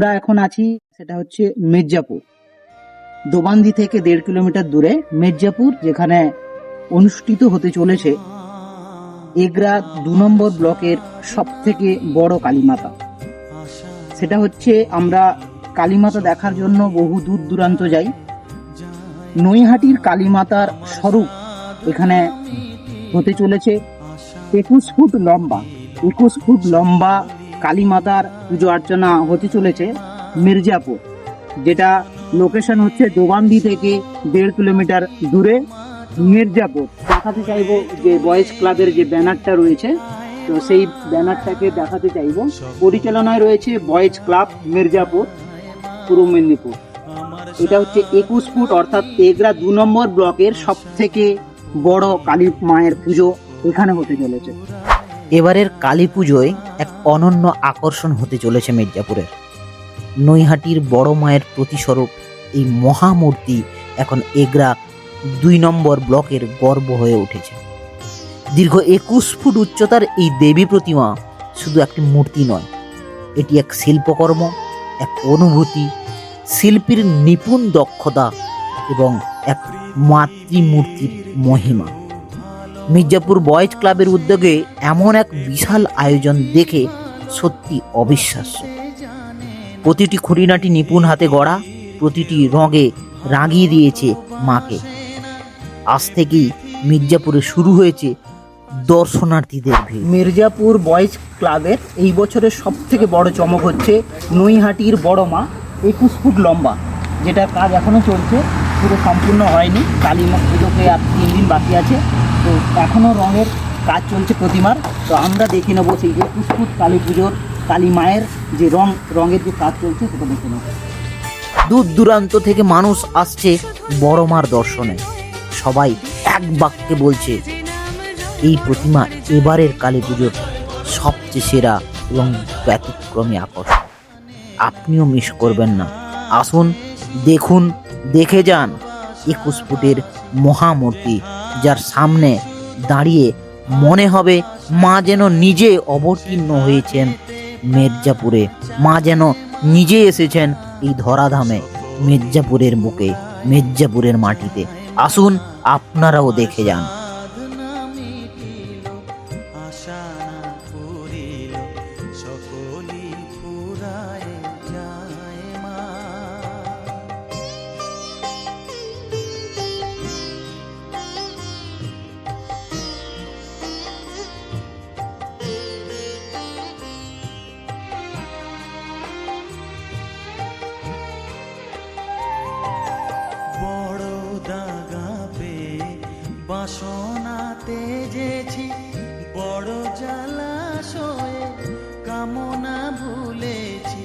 আমরা এখন আছি, সেটা হচ্ছে মির্জাপুর। দোবান্দি থেকে দেড় কিলোমিটার দূরে মির্জাপুর, যেখানে অনুষ্ঠিত হতে চলেছে এগরা দু নম্বর ব্লকের সব থেকে বড় কালীমাতা। সেটা হচ্ছে আমরা কালীমাতা দেখার জন্য বহু দূর দূরান্ত যাই। নৈহাটির কালীমাতার স্বরূপ এখানে হতে চলেছে একুশ ফুট লম্বা। একুশ ফুট লম্বা কালীমাতার পুজো অর্চনা হতে চলেছে মির্জাপুর, যেটা লোকেশন হচ্ছে দোবান্দি থেকে দেড় কিলোমিটার দূরে মির্জাপুর। দেখাতে চাইব যে বয়েজ ক্লাবের যে ব্যানারটা রয়েছে, তো সেই ব্যানারটাকে দেখাতে চাইব। পরিচালনায় রয়েছে বয়েজ ক্লাব মির্জাপুর, পূর্ব মেদিনীপুর। এটা হচ্ছে একুশ ফুট, অর্থাৎ এগরা দু নম্বর ব্লকের সব থেকে বড় কালী মায়ের পুজো এখানে হতে চলেছে। এবারের কালী পুজোয় এক অনন্য আকর্ষণ হতে চলেছে মির্জাপুরের। নৈহাটির বড় মায়ের প্রতিস্বরূপ এই মহামূর্তি এখন এগরা দুই নম্বর ব্লকের গর্ব হয়ে উঠেছে। দীর্ঘ একুশ ফুট উচ্চতার এই দেবী প্রতিমা শুধু একটি মূর্তি নয়, এটি এক শিল্পকর্ম, এক অনুভূতি, শিল্পীর নিপুণ দক্ষতা এবং এক মাতৃমূর্তির মহিমা। মির্জাপুর বয়েজ ক্লাবের উদ্যোগে এমন এক বিশাল আয়োজন দেখে সত্যি অবিশ্বাস্য। প্রতিটি খুঁটিনাটি নিপুণ হাতে গড়া, প্রতিটি রঙে রাঙিয়ে দিয়েছে মাকে। আজ থেকেই মির্জাপুরে শুরু হয়েছে দর্শনার্থীদের ভিড়। মির্জাপুর বয়েজ ক্লাবের এই বছরের সব থেকে বড় চমক হচ্ছে নৈহাটির বড় মা একুশ ফুট লম্বা, যেটার কাজ এখনও চলছে। পুরো সম্পূর্ণ হয়নি। কালী পুজোকে আর তিন দিন বাকি আছে। তো এখনও রঙের কাজ চলছে প্রতিমার। তো আমরা দেখে নেব সেই একুশ ফুট কালী পুজোর, কালী মায়ের যে রং, রঙের যে কাজ চলছে সেটা দেখে নেব। দূর দূরান্ত থেকে মানুষ আসছে বড় মার দর্শনে। সবাই এক বাক্যে বলছে, এই প্রতিমা এবারের কালী পুজোর সবচেয়ে সেরা এবং ব্যতিক্রমী আকর্ষণ। আপনিও মিস করবেন না। আসুন, দেখুন দেখে যান একুশ ফুটের মহামূর্তি, যার সামনে দাঁড়িয়ে মনে হবে মা যেন নিজে অবতীর্ণ হয়েছেন মির্জাপুরে। মা যেন নিজে এসেছেন এই ধরাধামে, মির্জাপুরের বুকে, মির্জাপুরের মাটিতে। আসুন আপনারাও দেখে যান। বাসনাতে যেছি বড় জলাশয়ে কামনা ভুলেছি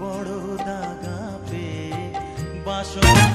বড় দাগা পেয়ে বাসনা